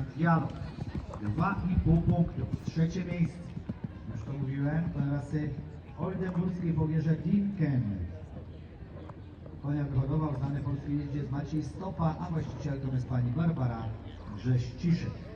powiat Janów. 2,5 punktów. Trzecie miejsce. Już to mówiłem, klasy Oldenburskiej powierze Dinken. Konia wyhodował znany polski jeździec Maciej Stopa, a właścicielką jest pani Barbara Grześciszek.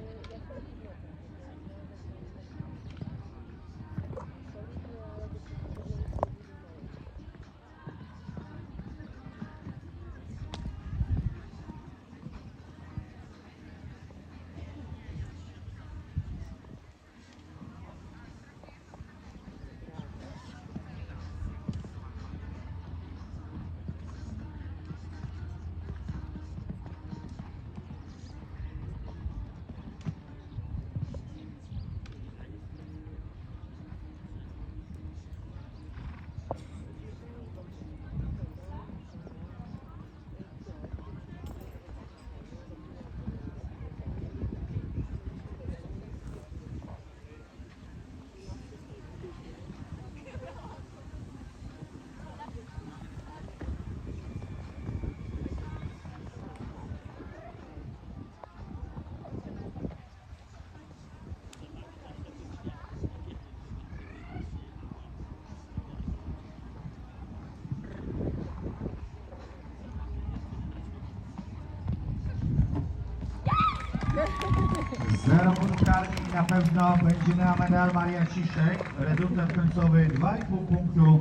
Zero punktów karnych i na pewno będzie na medal Maria Ciszek. Rezultat końcowy 2,5 punktu